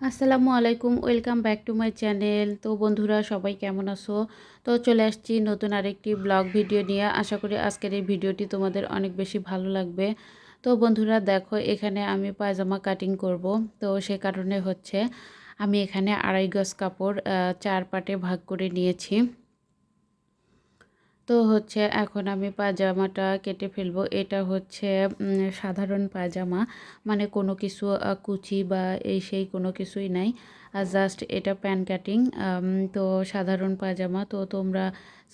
আসসালামু আলাইকুম, welcome back to my channel. তো বন্ধুরা, সবাই কেমন আছো? তো চলে আসছি নতুন আরেকটি ব্লগ ভিডিও নিয়ে। আশা করি আজকের এই ভিডিওটি তোমাদের অনেক বেশি ভালো লাগবে। তো বন্ধুরা, দেখো, এখানে আমি পায়জামা কাটিং করব। তো সে কারণে হচ্ছে আমি এখানে আড়াই গজ কাপড় চার পাটে ভাগ করে নিয়েছি। তো হচ্ছে এখন আমি পাজামাটা কেটে ফেলব। এটা হচ্ছে সাধারণ পায়জামা। মানে কোনো কিছু কুচি বা এই সেই কোনো কিছুই নাই। আর জাস্ট এটা প্যান কাটিং। তো সাধারণ পায়জামা। তো তোমরা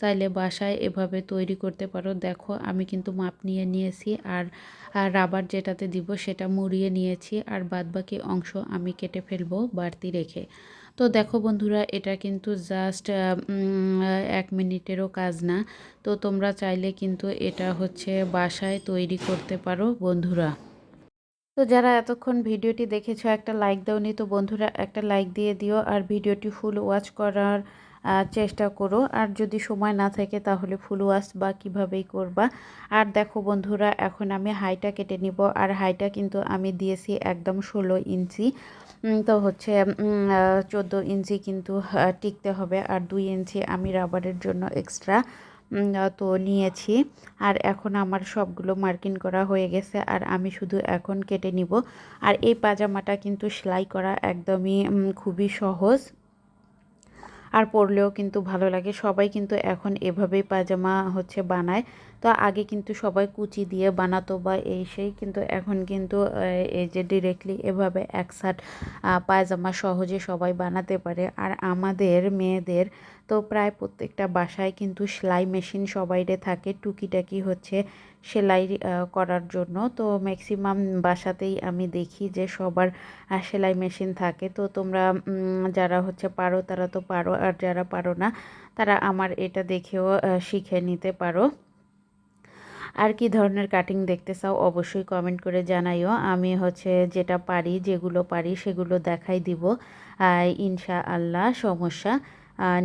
চাইলে বাসায় এভাবে তৈরি করতে পারো। দেখো, আমি কিন্তু মাপ নিয়ে নিয়েছি আর রাবার যেটাতে দিব সেটা মুড়িয়ে নিয়েছি। আর বাদবাকি অংশ আমি কেটে ফেলব বাড়তি রেখে। তো দেখো বন্ধুরা, এটা কিন্তু জাস্ট এক মিনিটেরও কাজ না। তো তোমরা চাইলে কিন্তু এটা হচ্ছে বাসায় তৈরি করতে পারো বন্ধুরা। তো যারা এতক্ষণ ভিডিওটি দেখেছ, একটা লাইক দাওনি। তো বন্ধুরা, একটা লাইক দিয়ে দিও আর ভিডিওটি ফুল ওয়াচ করার চেষ্টা করো। আর যদি সময় না থাকে তাহলে ফুল ওয়াশ বা কীভাবেই করবা। আর দেখো বন্ধুরা, এখন আমি হাইটা কেটে নিব। আর হাইটা কিন্তু আমি দিয়েছি একদম ষোলো ইঞ্চি। তো হচ্ছে চোদ্দ ইঞ্চি কিন্তু টিকতে হবে। আর দুই ইঞ্চি আমি রাবারের জন্য এক্সট্রা তো নিয়েছি। আর এখন আমার সবগুলো মার্কিং করা হয়ে গেছে। আর আমি শুধু এখন কেটে নিব। আর এই পাজামাটা কিন্তু সেলাই করা একদমই খুবই সহজ। আর পরলেও কিন্তু ভালো লাগে। সবাই কিন্তু এখন এভাবেই পাজামা হচ্ছে বানায়। তো আগে কিন্তু সবাই কুচি দিয়ে বানাতো বা এই সেই কিন্তু এখন কিন্তু এই যে ডিরেক্টলি এভাবে একসাট পায়জামা সহজে সবাই বানাতে পারে। আর আমাদের মেয়েদের তো প্রায় প্রত্যেকটা বাসায় কিন্তু সেলাই মেশিন সবাইরে থাকে। টুকিটাকি হচ্ছে সেলাই করার জন্য। তো ম্যাক্সিমাম বাসাতেই আমি দেখি যে সবার সেলাই মেশিন থাকে। তো তোমরা যারা হচ্ছে পারো তারা তো পারো, আর যারা পারো না তারা আমার এটা দেখেও শিখে নিতে পারো। আর কি ধরনের কাটিং দেখতে চাও অবশ্যই কমেন্ট করে জানাইও। আমি হচ্ছে যেটা পারি, যেগুলো পারি সেগুলো দেখাই দিব। ইনশা আল্লাহ সমস্যা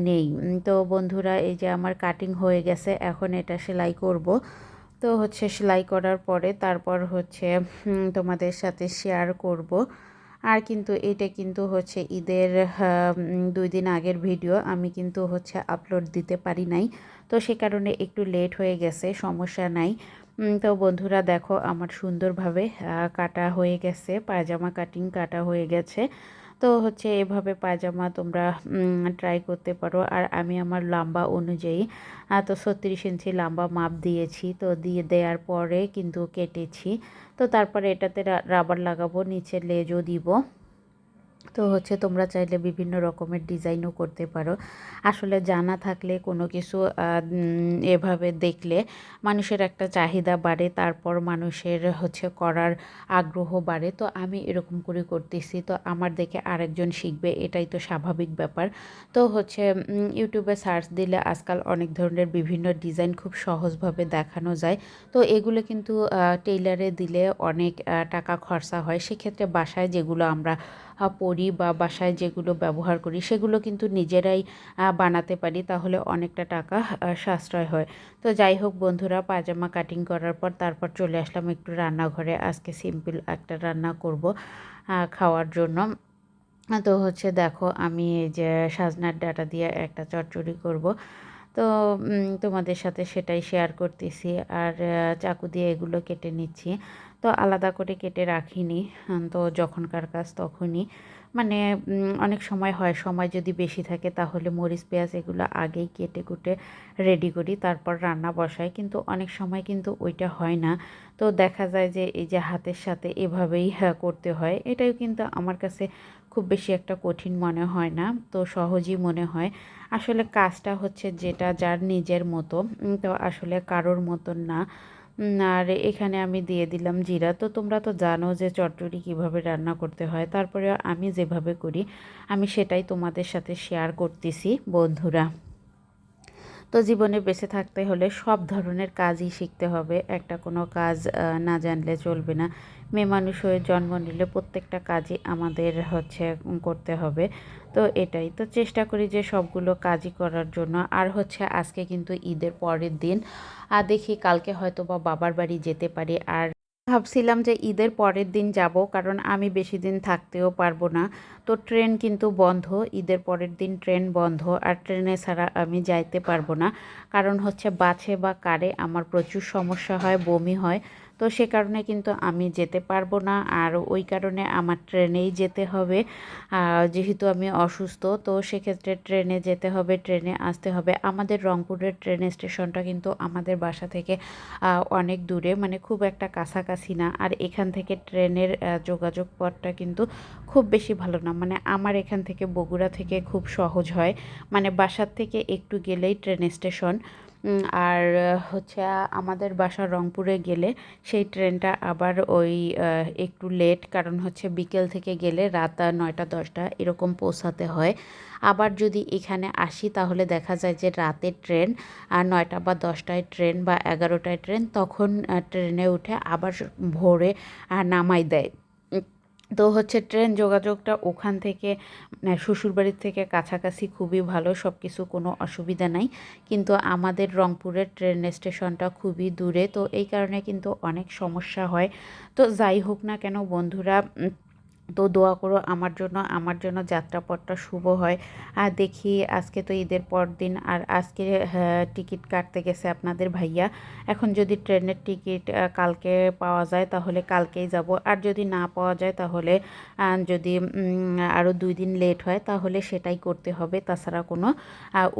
নেই। তো বন্ধুরা, এই যে আমার কাটিং হয়ে গেছে, এখন এটা সেলাই করব। তো হচ্ছে সেলাই করার পরে তারপর হচ্ছে তোমাদের সাথে শেয়ার করব। আর কিন্তু এটা কিন্তু হচ্ছে ঈদের দুই দিন আগের ভিডিও আমি কিন্তু হচ্ছে আপলোড দিতে পারি নাই। তো সে কারণে একটু লেট হয়ে গেছে, সমস্যা নাই। তো বন্ধুরা দেখো আমার সুন্দরভাবে কাটা হয়ে গেছে, পায়জামা কাটিং কাটা হয়ে গেছে। তো হচ্ছে এভাবে পায়জামা তোমরা ট্রাই করতে পারো। আর আমি আমার লম্বা অনুযায়ী তো ছত্রিশ ইঞ্চি লম্বা মাপ দিয়েছি। তো দিয়ে দেওয়ার পরে কিন্তু কেটেছি। তো তারপরে এটাতে রাবার লাগাবো নিচে লেজও দিব। তো হচ্ছে তোমরা চাইলে বিভিন্ন রকমের ডিজাইনও করতে পারো। আসলে জানা থাকলে কোনো কিছু এভাবে দেখলে মানুষের একটা চাহিদা বাড়ে, তারপর মানুষের হচ্ছে করার আগ্রহ বাড়ে। তো আমি এরকম করে করতেছি, তো আমার দেখে আরেকজন শিখবে, এটাই তো স্বাভাবিক ব্যাপার। তো হচ্ছে ইউটিউবে সার্চ দিলে আজকাল অনেক ধরনের বিভিন্ন ডিজাইন খুব সহজভাবে দেখানো যায়। তো এগুলো কিন্তু টেইলারে দিলে অনেক টাকা খরচা হয়। সেক্ষেত্রে বাসায় যেগুলো আমরা পরি বা বাসায় যেগুলো ব্যবহার করি, সেগুলো কিন্তু নিজেরাই বানাতে পারি, তাহলে অনেকটা টাকা সাশ্রয় হয়। তো যাই হোক বন্ধুরা পাজামা কাটিং করার পর তারপর চলে আসলাম একটু রান্নাঘরে। আজকে সিম্পল একটা রান্না করব খাওয়ার জন্য। তো হচ্ছে দেখো, আমি এই যে সাজনার ডাটা দিয়ে একটা চচ্চড়ি করব। তো তোমাদের সাথে সেটাই শেয়ার করতেছি। আর চাকু দিয়ে এগুলো কেটে নিচ্ছি। তো আলাদা করে কেটে রাখিনি তো যখনকার কাজ তখনই। মানে অনেক সময় হয় সময় যদি বেশি থাকে তাহলে মরিচ পেঁয়াজ এগুলো আগেই কেটে কুটে রেডি করি তারপর রান্না বসাই। কিন্তু অনেক সময় কিন্তু ওইটা হয় না। তো দেখা যায় যে এই যে হাতের সাথে এভাবেই হ্যাঁ, করতে হয়। এটাও কিন্তু আমার কাছে খুব বেশি একটা কঠিন মনে হয় না তো সহজই মনে হয়। আসলে কাজটা হচ্ছে যেটা যার নিজের মতো তো আসলে কারোর মতন না। আর এখানে আমি দিয়ে দিলাম জিরা। তো তোমরা তো জানো যে চটচড়ি কীভাবে রান্না করতে হয়। তারপরে আমি যেভাবে করি, আমি সেটাই তোমাদের সাথে শেয়ার করতেছি, বন্ধুরা। তো জীবনে বেঁচে থাকতে হলে সব ধরনের কাজই শিখতে হবে। একটা কোনো কাজ না জানলে চলবে না। মেয়ে মানুষ হয়ে জন্ম নিলে প্রত্যেকটা কাজই আমাদের হচ্ছে করতে হবে। তো এটাই। তো চেষ্টা করি যে সবগুলো কাজই করার জন্য। আর হচ্ছে আজকে কিন্তু ঈদের পরের দিন। আর দেখি কালকে হয়তো বা বাবার বাড়ি যেতে পারি। আর ভাবছিলাম যে ঈদের পরের দিন যাব, কারণ আমি বেশি দিন থাকতেও পারব না। তো ট্রেন কিন্তু বন্ধ, ঈদের পরের দিন ট্রেন বন্ধ, আর ট্রেনে ছাড়া আমি যাইতে পারব না। কারণ হচ্ছে বাছে বা কারে আমার প্রচুর সমস্যা হয়, বমি হয়। তো সে কারণে কিন্তু আমি যেতে পারব না। আর ওই কারণে আমার ট্রেনেই যেতে হবে। যেহেতু আমি অসুস্থ, তো সেক্ষেত্রে ট্রেনে যেতে হবে, ট্রেনে আসতে হবে। আমাদের রংপুরের ট্রেন স্টেশনটা কিন্তু আমাদের বাসা থেকে অনেক দূরে মানে খুব একটা কাছাকাছি না। আর এখান থেকে ট্রেনের যোগাযোগ পথটা কিন্তু খুব বেশি ভালো না। মানে আমার এখান থেকে বগুড়া থেকে খুব সহজ হয়। মানে বাসার থেকে একটু গেলেই ট্রেন স্টেশন। আর হচ্ছে আমাদের বাসা রংপুরে গেলে সেই ট্রেনটা আবার ওই একটু লেট, কারণ হচ্ছে বিকেল থেকে গেলে রাত নয়টা, দশটা এরকম পৌঁছাতে হয়। আবার যদি এখানে আসি, তাহলে দেখা যায় যে রাতের ট্রেন আর নয়টা বা দশটায় ট্রেন বা এগারোটায় ট্রেন, তখন ট্রেনে উঠে আবার ভোরে নামাই দেয়। তো হচ্ছে ট্রেন যোগাযোগটা ওখান থেকে মানে শ্বশুরবাড়ির থেকে কাছাকাছি খুবই ভালো সব কিছু কোনো অসুবিধা নাই। কিন্তু আমাদের রংপুরের ট্রেন স্টেশনটা খুবই দূরে, তো এই কারণে কিন্তু অনেক সমস্যা হয়। তো যাই হোক না কেন বন্ধুরা তো দোয়া করো আমার জন্য আমার জন্য যাত্রাপথটা শুভ হয়। আর দেখি আজকে তো ঈদের পর দিন আর আজকে টিকিট কাটতে গেছে আপনাদের ভাইয়া। এখন যদি ট্রেনের টিকিট কালকে পাওয়া যায় তাহলে কালকেই যাব। আর যদি না পাওয়া যায় তাহলে যদি আরও দুই দিন লেট হয় তাহলে সেটাই করতে হবে। তাছাড়া কোনো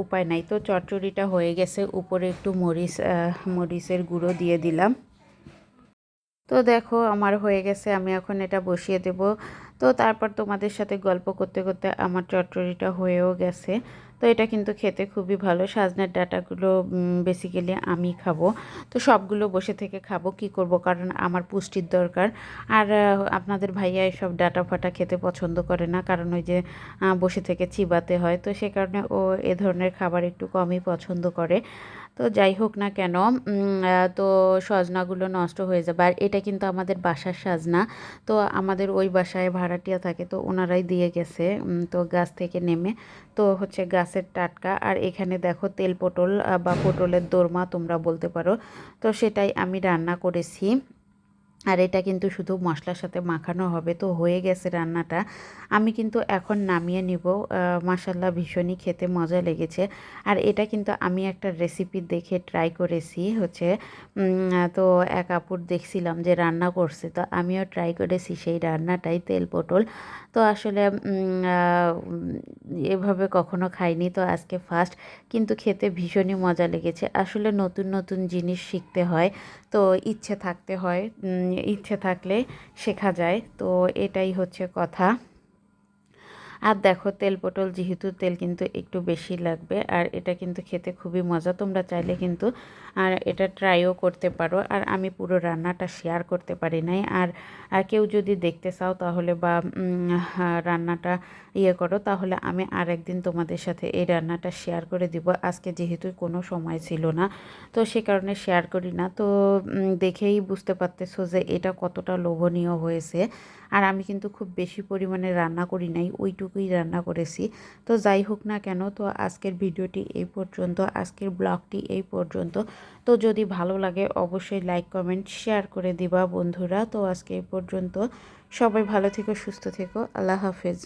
উপায় নাই। তো চটচড়িটা হয়ে গেছে। উপরে একটু মরিচ মরিচের গুঁড়ো দিয়ে দিলাম। তো দেখো আমার হয়ে গেছে, আমি এখন এটা বসিয়ে দেব। তো তারপর তোমাদের সাথে গল্প করতে করতে আমার চটচড়িটা হয়েও গেছে। তো এটা কিন্তু খেতে খুবই ভালো, সাজনার ডাটাগুলো বেসিক্যালি আমি খাব। তো সবগুলো বসে থেকে খাব, কি করব? কারণ আমার পুষ্টির দরকার। আর আপনাদের ভাইয়া এসব ডাটা ফাটা খেতে পছন্দ করে না, কারণ ওই যে বসে থেকে চিবাতে হয়। তো সে কারণে ও এ ধরনের খাবার একটু কমই পছন্দ করে। তো যাই হোক না কেন তো সজনাগুলো নষ্ট হয়ে যাবে। আর এটা কিন্তু আমাদের বাসার সাজনা। তো আমাদের ওই বাসায় ভাড়াটিয়া থাকে, তো ওনারাই দিয়ে গেছে তো গাছ থেকে নেমে। তো হচ্ছে গাছের টাটকা। আর এখানে দেখো তেল পটল বা পটলের দোরমা তোমরা বলতে পারো। তো সেটাই আমি রান্না করেছি। আর এটা কিন্তু শুধু মশলার সাথে মাখানো হবে। তো হয়ে গেছে রান্নাটা। আমি কিন্তু এখন নামিয়ে নিব। মাসাল্লাহ ভীষণই খেতে মজা লেগেছে। আর এটা কিন্তু আমি একটা রেসিপি দেখে ট্রাই করেছি হচ্ছে। তো এক আপুর দেখছিলাম যে রান্না করছে। তো আমিও ট্রাই করেছি সেই রান্নাটাই তেল পটল। তো আসলে এভাবে কখনো খাইনি। তো আজকে ফার্স্ট কিন্তু খেতে ভীষণই মজা লেগেছে। আসলে নতুন নতুন জিনিস শিখতে হয়। তো ইচ্ছে থাকতে হয়। ইচ্ছে থাকলে শেখা যায়। তো এটাই হচ্ছে কথা। আর দেখো, তেল পটল যেহেতু তেল কিন্তু একটু বেশি লাগবে, আর এটা কিন্তু খেতে খুবই মজা। তোমরা চাইলে কিন্তু, আর এটা ট্রাইও করতে পারো। আর আমি পুরো রান্নাটা শেয়ার করতে পারি নাই। আর কেউ যদি দেখতে চাও তাহলে বা রান্নাটা ইয়ে করো, তাহলে আমি আর একদিন তোমাদের সাথে এই রান্নাটা শেয়ার করে দিব। আজকে যেহেতু কোনো সময় ছিল না, তো সে কারণে শেয়ার করি না। তো দেখেই বুঝতে পারতেছো যে এটা কতটা লোভনীয় হয়েছে। আর আমি কিন্তু খুব বেশি পরিমাণে রান্না করি নাই, ওইটুকুই রান্না করেছি। তো যাই হোক না কেন, তো আজকের ভিডিওটি এই পর্যন্ত, আজকের ব্লগটি এই পর্যন্ত। তো যদি ভালো লাগে, অবশ্যই লাইক কমেন্ট শেয়ার করে দিবা বন্ধুরা। তো আজকে এই পর্যন্ত। সবাই ভালো থেকো, সুস্থ থেকো। আল্লাহ হাফেজ।